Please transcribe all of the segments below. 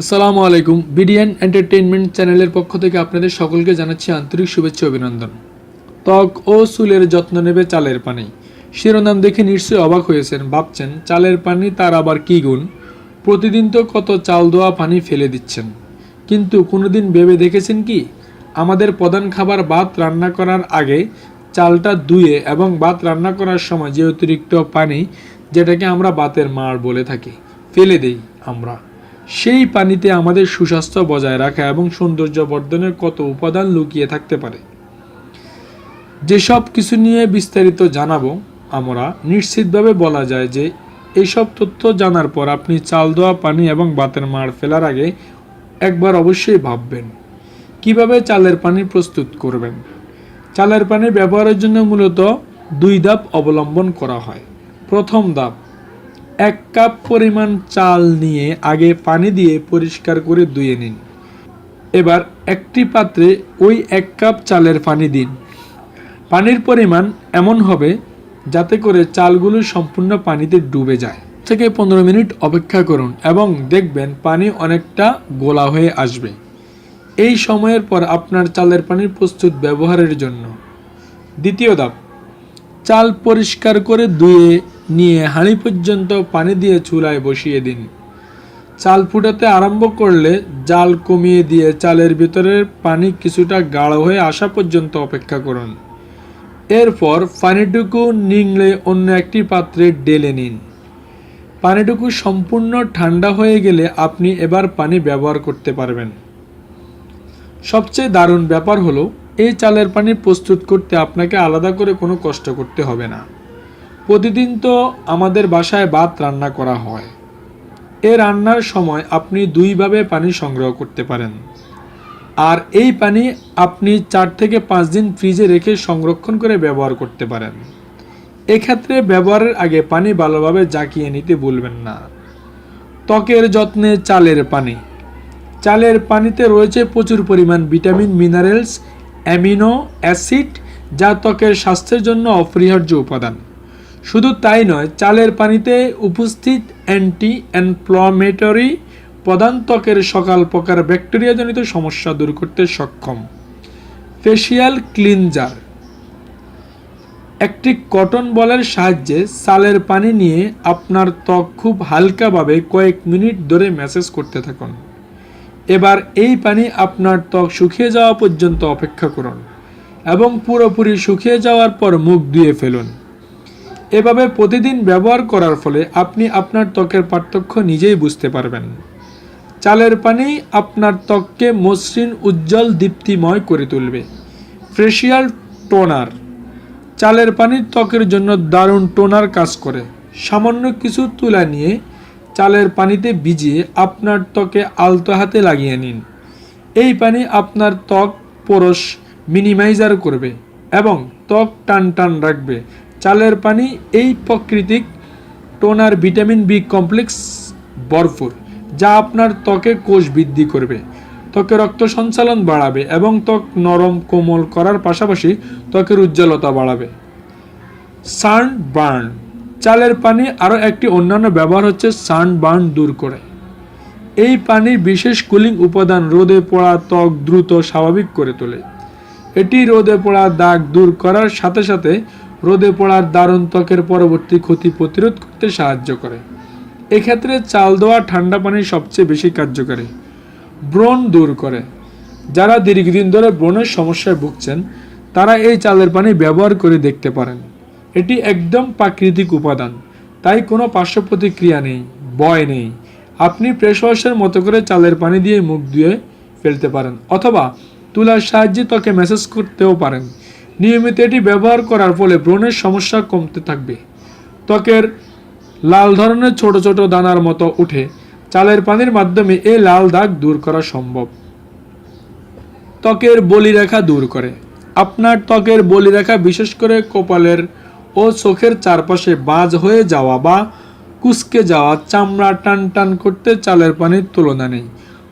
আসসালামু আলাইকুম। BDN entertainment চ্যানেলের পক্ষ থেকে আপনাদের সকলকে জানাচ্ছি আন্তরিক শুভেচ্ছা অভিনন্দন। ত্বক ও চুলের যত্ন নেবে চালের পানি। শিরোনাম দেখে নিশ্চয়ই অবাক হয়েছেন, ভাবছেন, চালের পানি তার আবার কী গুণ? প্রতিদিন তো কত চাল দোয়া পানি ফেলে দিচ্ছেন। কিন্তু কোনোদিন ভেবে দেখেছেন কি? আমাদের প্রধান খাবার ভাত রান্না করার আগে চালটা ধুয়ে এবং ভাত রান্না করার সময় যে অতিরিক্ত পানি, যেটাকে আমরা ভাতের মার বলে থাকি, ফেলে দেই আমরা। সেই পানিতে আমাদের সুস্বাস্থ্য বজায় রাখা এবং সৌন্দর্য বর্ধনের কত উপাদান লুকিয়ে থাকতে পারে? যেসব কিছু নিয়ে বিস্তারিত জানাব, আমরা নিশ্চিতভাবে বলা যায় যে এইসব তথ্য জানার পর আপনি চাল দেওয়া পানি এবং বাতের মার ফেলার আগে একবার অবশ্যই ভাববেন, কীভাবে চালের পানি প্রস্তুত করবেন? চালের পানি ব্যবহারের জন্য মূলত দুই ধাপ অবলম্বন করা হয়। প্রথম ধাপ এক কাপ পরিমাণ চাল নিয়ে আগে পানি দিয়ে পরিষ্কার করে ধুয়ে নিন। এবার একটি পাত্রে ওই এক কাপ চালের পানি দিন। পানির পরিমাণ এমন হবে যাতে করে চালগুলো সম্পূর্ণ পানিতে ডুবে যায়। থেকে পনেরো মিনিট অপেক্ষা করুন এবং দেখবেন পানি অনেকটা গোলা হয়ে আসবে। এই সময়ের পর আপনার চালের পানির প্রস্তুত ব্যবহারের জন্য। দ্বিতীয় ধাপ, চাল পরিষ্কার করে ধুয়ে নিয়ে হাঁড়ি পর্যন্ত পানি দিয়ে চুলায় বসিয়ে দিন। চাল ফুটাতে আরম্ভ করলে জাল কমিয়ে দিয়ে চালের ভিতরের পানি কিছুটা গাঢ় হয়ে আসা পর্যন্ত অপেক্ষা করুন। এরপর পানিটুকু নিংড়ে অন্য একটি পাত্রে ডেলে নিন। পানিটুকু সম্পূর্ণ ঠান্ডা হয়ে গেলে আপনি এবার পানি ব্যবহার করতে পারবেন। সবচেয়ে দারুণ ব্যাপার হলো, এই চালের পানি প্রস্তুত করতে আপনাকে আলাদা করে কোনো কষ্ট করতে হবে না। প্রতিদিন তো আমাদের বাসায় ভাত রান্না করা হয়। এ রান্নার সময় আপনি দুইভাবে পানি সংগ্রহ করতে পারেন। আর এই পানি আপনি চার থেকে পাঁচ দিন ফ্রিজে রেখে সংরক্ষণ করে ব্যবহার করতে পারেন। এক্ষেত্রে ব্যবহারের আগে পানি ভালোভাবে জাকিয়ে নিতে ভুলবেন না। ত্বকের যত্নে চালের পানি। চালের পানিতে রয়েছে প্রচুর পরিমাণ ভিটামিন, মিনারেলস, অ্যামিনো অ্যাসিড, যা ত্বকের স্বাস্থ্যের জন্য অপরিহার্য উপাদান। শুধু তাই নয়, চালের পানিতে উপস্থিত অ্যান্টি অ্যানফ্লামেটরি প্রধান ত্বকের সকাল প্রকার ব্যাকটেরিয়াজনিত সমস্যা দূর করতে সক্ষম। ফেসিয়াল ক্লিনজার একটি কটন বলের সাহায্যে চালের পানি নিয়ে আপনার ত্বক খুব হালকাভাবে কয়েক মিনিট ধরে ম্যাসেজ করতে থাকুন। এবার এই পানি আপনার ত্বক শুকিয়ে যাওয়া পর্যন্ত অপেক্ষা করুন এবং পুরোপুরি শুকিয়ে যাওয়ার পর মুখ ধুয়ে ফেলুন। এভাবে প্রতিদিন ব্যবহার করার ফলে আপনি আপনার ত্বকের পার্থক্য নিজেই বুঝতে পারবেন। চালের পানি আপনার ত্বককে মসৃণ, উজ্জ্বল, দীপ্তিময় করে তুলবে। Facial toner. চালের পানি ত্বকের জন্য দারুণ টোনার কাজ করে। সামান্য কিছু তুলা নিয়ে চালের পানিতে ভিজিয়ে আপনার ত্বকে আলতো হাতে লাগিয়ে নিন। এই পানি আপনার ত্বক পোরস মিনিমাইজার করবে এবং ত্বক টান টান রাখবে। চালের পানি, এই প্রকৃতিক টোনার ভিটামিন বি কমপ্লেক্স ভরপুর, যা আপনার ত্বকে কোষ বৃদ্ধি করবে। ত্বকে রক্ত সঞ্চালন বাড়াবে এবং ত্বক নরম, কোমল করার পাশাপাশি ত্বকের উজ্জ্বলতা বাড়াবে। সান বার্ন, চালের পানি আরও একটি অন্যান্য ব্যবহার হচ্ছে সান বার্ন দূর করে। এই পানির বিশেষ কুলিং উপাদান রোদে পড়া ত্বক দ্রুত স্বাভাবিক করে তোলে। এটি রোদে পড়া দাগ দূর করার সাথে সাথে রোদে পড়ার দারুণ ত্বকের পরবর্তী ক্ষতি প্রতিরোধ করতে সাহায্য করে। এক্ষেত্রে চাল দেওয়া ঠান্ডা পানি সবচেয়ে বেশি কার্যকারী। ব্রণ দূর করে। যারা দীর্ঘদিন ধরে ব্রণের সমস্যায় ভুগছেন, তারা এই চালের পানি ব্যবহার করে দেখতে পারেন। এটি একদম প্রাকৃতিক উপাদান, তাই কোনো পার্শ্ব প্রতিক্রিয়া নেই বয় নেই। আপনি ফ্রেশ ওয়াশের মতো করে চালের পানি দিয়ে মুখ ধুয়ে ফেলতে পারেন, অথবা তুলার সাহায্যে ত্বকে ম্যাসেজ করতেও পারেন। নিয়মিত এটি ব্যবহার করার ফলে ব্রণের সমস্যা কমতে থাকবে। ত্বকের লাল ধরনের ছোট ছোট দানার মতো উঠে চালের পানির মাধ্যমে এই লাল দাগ দূর করা সম্ভব। ত্বকের বলিরেখা দূর করে। আপনার ত্বকের বলিরেখা বিশেষ করে কপালের ও চোখের চারপাশে বাজ হয়ে যাওয়া বা কুচকে যাওয়া চামড়া টান টান করতে চালের পানির তুলনা নেই।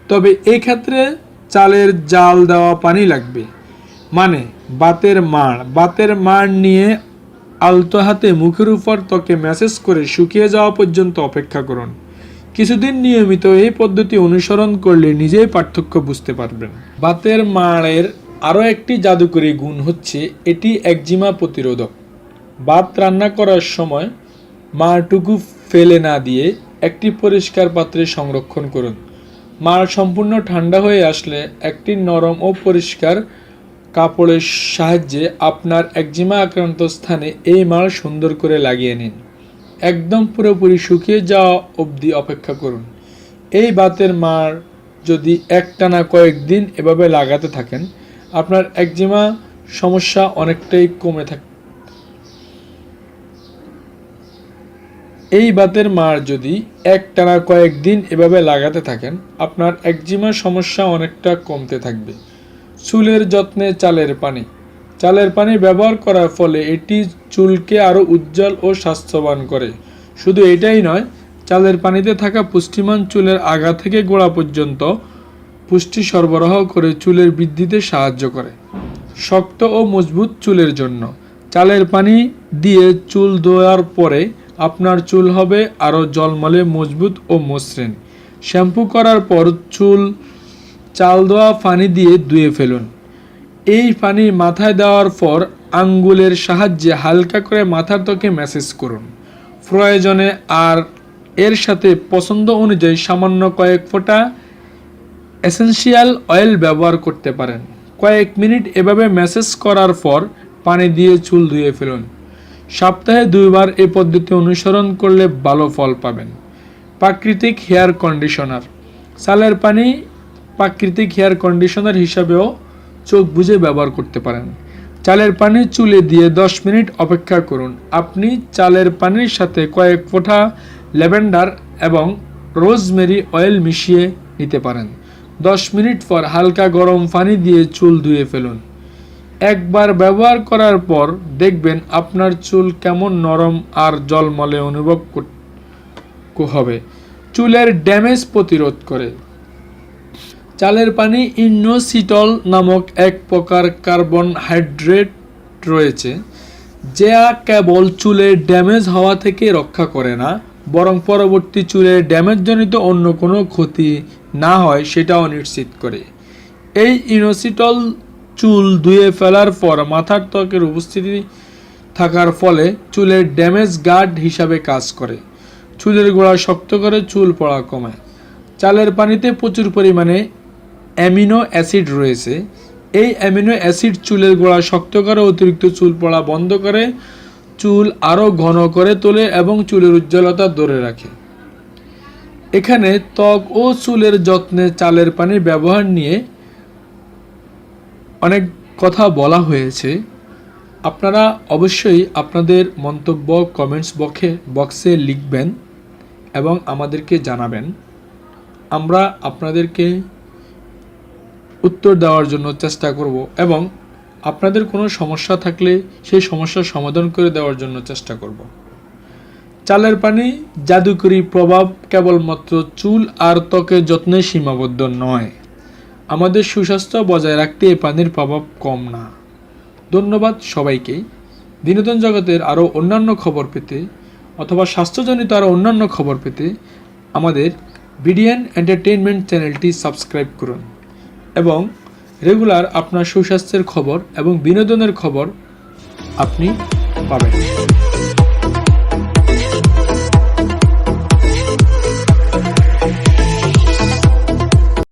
তবে এক্ষেত্রে চালের জাল দেওয়া পানি লাগবে। মানে বাতের মাড়। বাতের মাড় নিয়ে আলতো হাতে মুখের উপর ত্বকে ম্যাসেজ করে শুকিয়ে যাওয়া পর্যন্ত অপেক্ষা করুন। কিছুদিন নিয়মিত এই পদ্ধতি অনুসরণ করলে নিজেই পার্থক্য বুঝতে পারবেন। বাতের মাড়ের আরও একটি জাদুকরী গুণ হচ্ছে এটি একজিমা প্রতিরোধক। বাত রান্না করার সময় মাড়টুকু ফেলে না দিয়ে একটি পরিষ্কার পাত্রে সংরক্ষণ করুন। মাড় সম্পূর্ণ ঠান্ডা হয়ে আসলে একটি নরম ও পরিষ্কার কাপড়ের সাহায্যে আপনার একজিমা আক্রান্ত স্থানে এই মাড় সুন্দর করে লাগিয়ে নিন। একদম পুরোপুরি শুকিয়ে যাওয়া অবধি অপেক্ষা করুন। এই বাতের মার যদি একটানা কয়েকদিন এভাবে লাগাতে থাকেন, আপনার একজিমা সমস্যা অনেকটাই কমে থাকে এই বাতের মার যদি একটানা কয়েকদিন এভাবে লাগাতে থাকেন, আপনার একজিমা সমস্যা অনেকটা কমতে থাকবে। চুলের যত্নে চালের পানি। চালের পানি ব্যবহার করার ফলে এটি চুলকে আরও উজ্জ্বল ও স্বাস্থ্যবান করে। শুধু এটাই নয়, চালের পানিতে থাকা পুষ্টিমান চুলের আগা থেকে গোড়া পর্যন্ত পুষ্টি সরবরাহ করে চুলের বৃদ্ধিতে সাহায্য করে। শক্ত ও মজবুত চুলের জন্য। চালের পানি দিয়ে চুল ধোয়ার পরে আপনার চুল হবে আরও জলমলে মজবুত ও মসৃণ। শ্যাম্পু করার পর চুল চাল দেওয়া পানি দিয়ে ধুয়ে ফেলুন। এই পানি মাথায় দেওয়ার পর আঙ্গুলের সাহায্যে হালকা করে মাথার ত্বকে ম্যাসেজ করুন। প্রয়োজনে আর এর সাথে পছন্দ অনুযায়ী সামান্য কয়েক ফোঁটা এসেনশিয়াল অয়েল ব্যবহার করতে পারেন। কয়েক মিনিট এভাবে ম্যাসেজ করার পর পানি দিয়ে চুল ধুয়ে ফেলুন। সপ্তাহে দুইবার এই পদ্ধতি অনুসরণ করলে ভালো ফল পাবেন। প্রাকৃতিক হেয়ার কন্ডিশনার। সালের পানি প্রাকৃতিক হেয়ার কন্ডিশনার হিসাবেও চোখ বুজে ব্যবহার করতে পারেন। চালের পানি চুলে দিয়ে 10 মিনিট অপেক্ষা করুন। আপনি চালের পানির সাথে কয়েক ফোঁটা ল্যাভেন্ডার এবং রোজমেরি অয়েল মিশিয়ে নিতে পারেন। 10 মিনিট পর হালকা গরম পানি দিয়ে চুল ধুয়ে ফেলুন। একবার ব্যবহার করার পর দেখবেন আপনার চুল কেমন নরম আর জলমলে অনুভব হবে। চুলের ড্যামেজ প্রতিরোধ করে। চালের পানি ইনোসিটল নামক এক প্রকার কার্বন হাইড্রেট রয়েছে, যা কেবল চুলের ড্যামেজ হওয়া থেকে রক্ষা করে না, বরং পরবর্তী চুলের ড্যামেজজনিত অন্য কোনো ক্ষতি না হয় সেটাও নিশ্চিত করে। এই ইনোসিটল চুল ধুয়ে ফেলার পর মাথার ত্বকের উপস্থিতি থাকার ফলে চুলের ড্যামেজ গার্ড হিসাবে কাজ করে। চুলের গোড়া শক্ত করে চুল পড়া কমায়। চালের পানিতে প্রচুর পরিমাণে অ্যামিনো অ্যাসিড রয়েছে। এই অ্যামিনো অ্যাসিড চুলের গোড়া শক্ত করে, অতিরিক্ত চুল পড়া বন্ধ করে, চুল আরও ঘন করে তোলে এবং চুলের উজ্জ্বলতা ধরে রাখে। এখানে ত্বক ও চুলের যত্নে চালের পানির ব্যবহার নিয়ে অনেক কথা বলা হয়েছে। আপনারা অবশ্যই আপনাদের মন্তব্য কমেন্টস বক্সে বক্সে লিখবেন এবং আমাদেরকে জানাবেন। আমরা আপনাদেরকে উত্তর দেওয়ার জন্য চেষ্টা করব এবং আপনাদের কোনো সমস্যা থাকলে সেই সমস্যার সমাধান করে দেওয়ার জন্য চেষ্টা করব। চালের পানি জাদুকরী প্রভাব কেবলমাত্র চুল আর ত্বকের যত্নে সীমাবদ্ধ নয়। আমাদের সুস্বাস্থ্য বজায় রাখতে এই পানির প্রভাব কম না। ধন্যবাদ সবাইকে। বিনোদন জগতের আরও অন্যান্য খবর পেতে অথবা স্বাস্থ্যজনিত আরও অন্যান্য খবর পেতে আমাদের বিডিএন এন্টারটেইনমেন্ট চ্যানেলটি সাবস্ক্রাইব করুন। এবং রেগুলার আপনার সুস্বাস্থ্যের খবর এবং বিনোদনের খবর আপনি পাবেন।